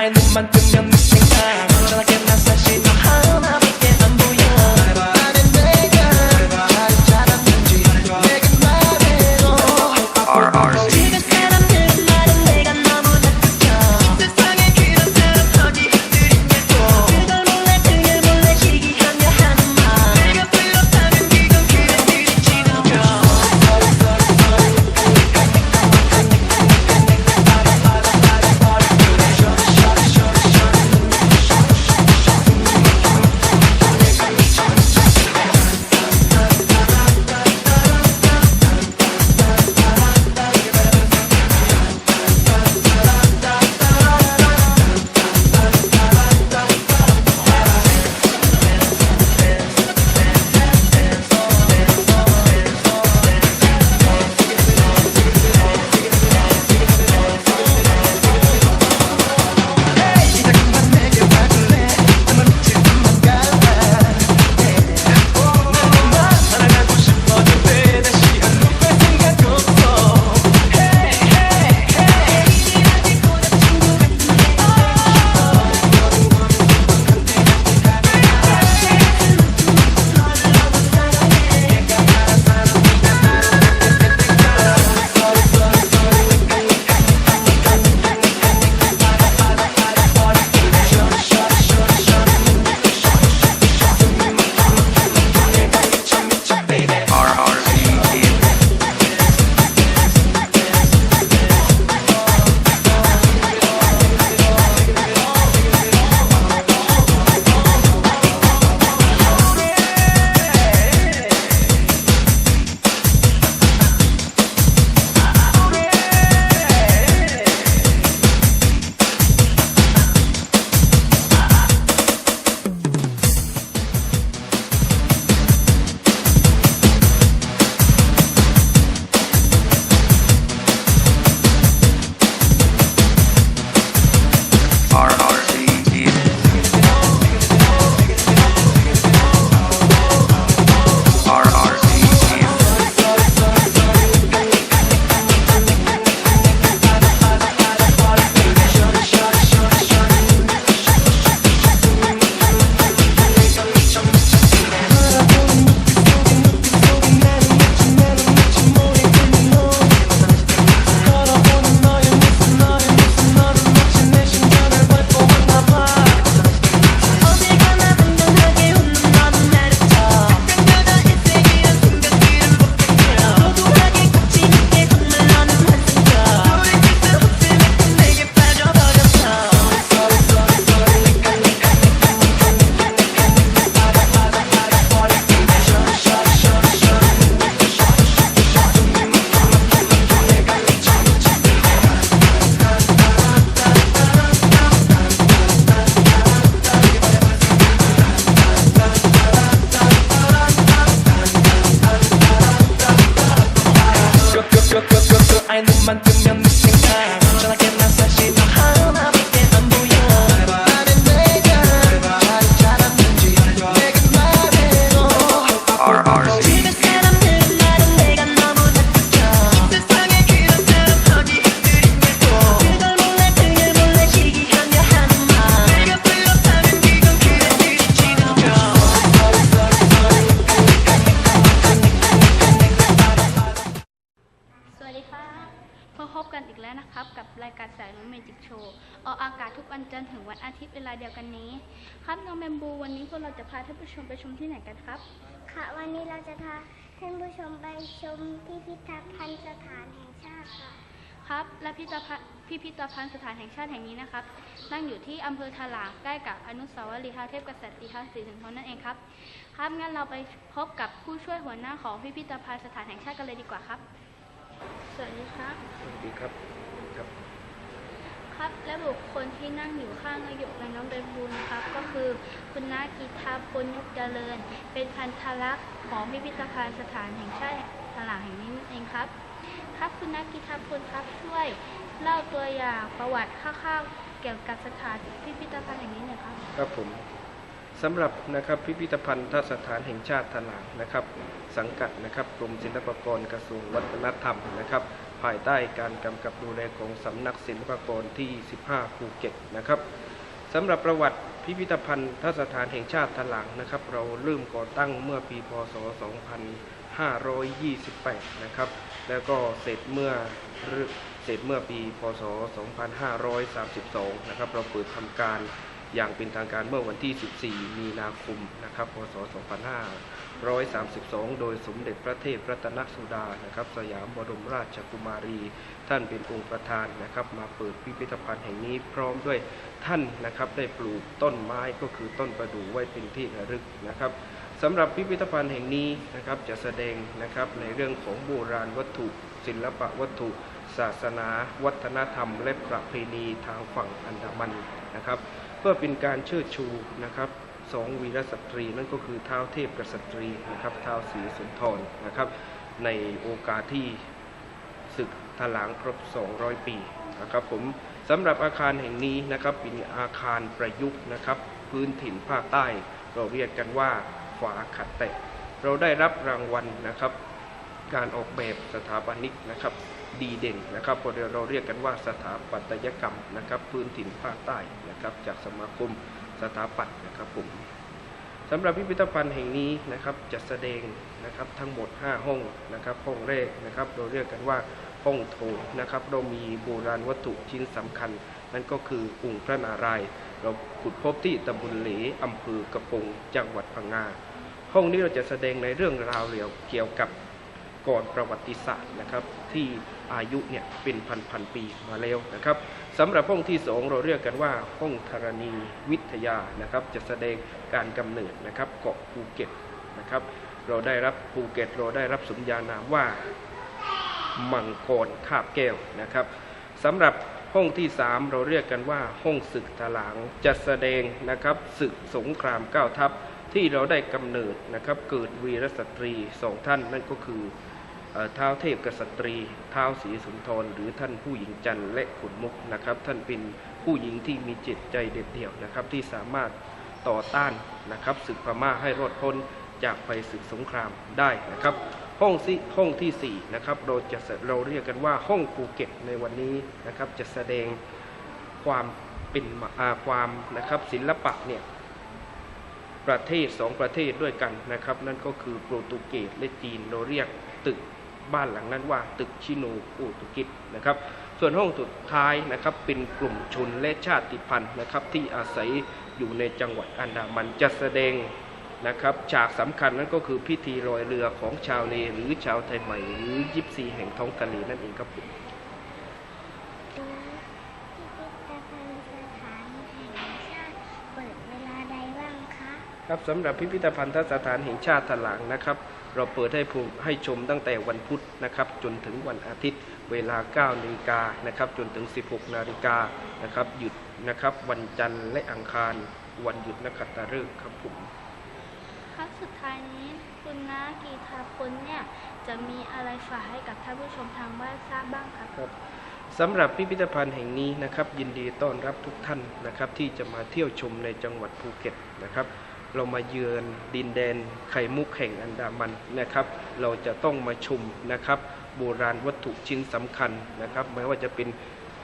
ein und man พบพบกันอีกแล้วนะครับ กับรายการสายมันเมจิกโชว์ออกอากาศทุกวันจันทร์ถึงวันอาทิตย์เวลาเดียวกันนี้ ครับน้องแมมบูวันนี้พวกเราจะพาท่านผู้ชมไปชมที่ไหนกันครับ ค่ะ วันนี้เราจะพาท่านผู้ชมไปชมพิพิธภัณฑ์สถานแห่งชาติค่ะ ครับ และพิพิธภัณฑ์พิพิธภัณฑ์สถานแห่งชาติแห่งนี้นะครับตั้งอยู่ที่อำเภอทาลางใกล้กับอนุสาวรีย์ท้าวเทพกษัตริย์ท้าวศรีสุนทรนั่นเองครับ ครับงั้นเราไปพบกับผู้ช่วยหัวหน้าของพิพิธภัณฑ์สถานแห่งชาติกันเลยดีกว่าครับ วัสดีครับ สวัสดีครับครับ ครับและบุคคลที่นั่งอยู่ข้างอายุกับน้องเบนบูนะครับ ก็คือคุณนากีทาพลยุกเจริญ เป็นพันธลักษณ์ของพิพิธภัณฑ์สถานแห่งชาติถลางแห่งนี้นั่นเองครับ ครับคุณนากีทาพลครับช่วยเล่าตัวอย่างประวัติคร่าวๆเกี่ยวกับสถานพิพิธภัณฑ์แห่งนี้หน่อยครับ ครับผม สำหรับนะครับพิพิธภัณฑ์สถานแห่งชาติถลางนะครับ สังกัดนะครับกรมศิลปากรกระทรวงวัฒนธรรมนะครับ ภายใต้การกำกับดูแลของสำนักศิลปากรที่ 15 ภูเก็ตนะครับสำหรับประวัติพิพิธภัณฑ์สถานแห่งชาติถลางนะครับ เราเริ่มก่อตั้งเมื่อปีพศ 2528 นะครับ แล้วก็เสร็จเมื่อเสร็จเมื่อปีพศ 2532 นะครับ เราเปิดทำการ อย่างเป็นทางการเมื่อวันที่ 14 มีนาคมนะครับ พศ 2532 โดยสมเด็จพระเทพรัตนสุดา นะครับ สยามบรมราชกุมารี ท่านเป็นองค์ประธานนะครับ มาเปิดพิพิธภัณฑ์แห่งนี้พร้อมด้วยท่านนะครับได้ปลูกต้นไม้ก็คือต้นประดู่ไว้เป็นที่ระลึกนะครับสำหรับพิพิธภัณฑ์แห่งนี้นะครับจะแสดงนะครับในเรื่องของโบราณวัตถุ ศิลปะวัตถุ ศาสนา วัฒนธรรม และประเพณีทางฝั่งอันดามันนะครับ เพื่อเป็นการเชิดชูนะครับสองวีรสตรีนั่นก็คือเท้าวเทพกษัตรีนะครับเท้าวศรีสุนทรนะครับ ในโอกาสที่ศึกถลางครบ 200 ปีนะครับผมสำหรับอาคารแห่งนี้นะครับเป็นอาคารประยุกต์นะครับ พื้นถิ่นภาคใต้ เราเรียกกันว่าฝาขัดแตะเราได้รับรางวัลนะครับ การออกแบบสถาปนิกนะครับ ดีเด่นนะครับเราเรียกกันว่าสถาปัตยกรรมนะครับพื้นถิ่นภาคใต้นะครับจากสมาคมสถาปัตย์นะครับผมสำหรับพิพิธภัณฑ์แห่งนี้นะครับจะแสดงนะครับทั้งหมด 5 ห้องนะครับห้องแรกนะครับเราเรียกกันว่าห้องโถงนะครับเรามีโบราณวัตถุชิ้นสำคัญ นั่นก็คือองค์พระนารายณ์เราขุดพบที่ตำบลเหลอำเภอกระปงจังหวัดพังงาห้องนี้เราจะแสดงในเรื่องราวเกี่ยวกับ ก่อนประวัติศาสตร์นะครับที่อายุเนี่ยเป็นพันพันปีมาแล้วนะครับสำหรับห้องที่สองเราเรียกกันว่าห้องธรณีวิทยานะครับจะแสดงการกำเนิดนะครับเกาะภูเก็ตนะครับเราได้รับภูเก็ตเราได้รับสมญานามว่ามังกรคาบแก้วนะครับสำหรับห้องที่ 3 เราเรียกกันว่าห้องศึกถลางจะแสดงนะครับศึกสงครามเก้าทัพ ที่เราได้กำเนิดนะครับเกิดวีรสตรีสองท่านนั่นก็คือเท้าวเทพกษัตรีท้าวศรีสุนทรหรือท่านผู้หญิงจันทร์และขุนมุกนะครับ ท่านเป็นผู้หญิงที่มีจิตใจเด็ดเดี่ยวนะครับ ที่สามารถต่อต้านนะครับศึกพม่าให้รอดพ้นจากไปศึกสงครามได้นะครับ ห้องซิห้องที่สี่นะครับเราจะเราเรียกกันว่าห้องภูเก็ตในวันนี้นะครับจะแสดงความเป็นความนะครับศิลปะเนี่ย ประเทศสองประเทศด้วยกันนะครับ นั่นก็คือโปรตุเกสและจีนเราเรียกตึกบ้านหลังนั้นว่าตึกชิโนโปรตุกิสนะครับ ส่วนห้องสุดท้ายนะครับเป็นกลุ่มชนและชาติพันธุ์นะครับที่อาศัยอยู่ในจังหวัดอันดามันจะแสดงนะครับฉากสำคัญนั่นก็คือพิธีลอยเรือของชาวเลหรือชาวไทยใหม่หรือยิปซีแห่งท้องทะเลนั่นเองครับผม พิพิธภัณฑ์สถานแห่งชาติเปิดเวลาใดบ้าง คะครับสำหรับพิพิธภัณฑ์สถานแห่งชาติถลางนะครับ เราเปิดให้ผู้ให้ชมตั้งแต่วันพุธนะครับ จนถึงวันอาทิตย์ เวลา9นาฬิกานะครับ จนถึง 16นาฬิกานะครับ หยุดนะครับ วันจันทร์และอังคาร วันหยุดนักขัตฤกษ์ครับผมครับสุดท้ายนี้คุณนากีทาพลเนี่ยจะมีอะไรฝากให้กับท่านผู้ชมทางบ้านทราบบ้างครับครับสำหรับพิพิธภัณฑ์แห่งนี้นะครับ ยินดีต้อนรับทุกท่านนะครับ ที่จะมาเที่ยวชมในจังหวัดภูเก็ตนะครับ เรามาเยือนดินแดนไข่มุกแห่งอันดามันนะครับ เราจะต้องมาชมนะครับ โบราณวัตถุชิ้นสำคัญนะครับไม่ว่าจะเป็น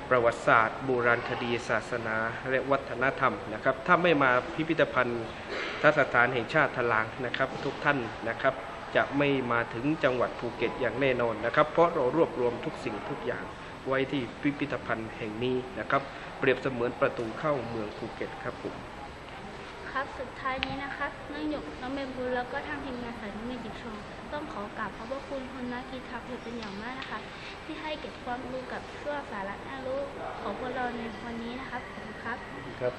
ประวัติศาสตร์ โบราณคดีศาสนา และวัฒนธรรมนะครับ ถ้าไม่มาพิพิธภัณฑ์ทัศถานแห่งชาติทลางนะครับ ทุกท่านนะครับ จะไม่มาถึงจังหวัดภูเก็ตอย่างแน่นอนนะครับ เพราะเรารวบรวมทุกสิ่งทุกอย่างไว้ที่พิพิธภัณฑ์แห่งนี้นะครับ เปรียบเสมือนประตูเข้าเมืองภูเก็ตครับผม ครับ สุดท้ายนี้นะครับน้องหยกน้องเบมบูแล้วก็ทางทีมงานสายมิวสิกโชว์ต้องขอกราบขอบพระคุณคุณนักกีฬาเพชรเป็นอย่างมากนะครับที่ให้เก็บความรู้กับช่วงสาระน่ารู้ของพวกเราในวันนี้นะครับขอบคุณครับครับ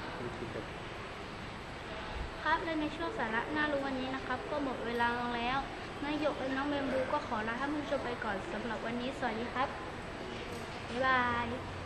ครับและในช่วงสาระน่ารู้วันนี้นะครับ ก็หมดเวลาลงแล้วน้องหยกและน้องเบมบูก็ขอลาท่านผู้ชมไปก่อนสำหรับวันนี้สวัสดีครับบ๊ายบาย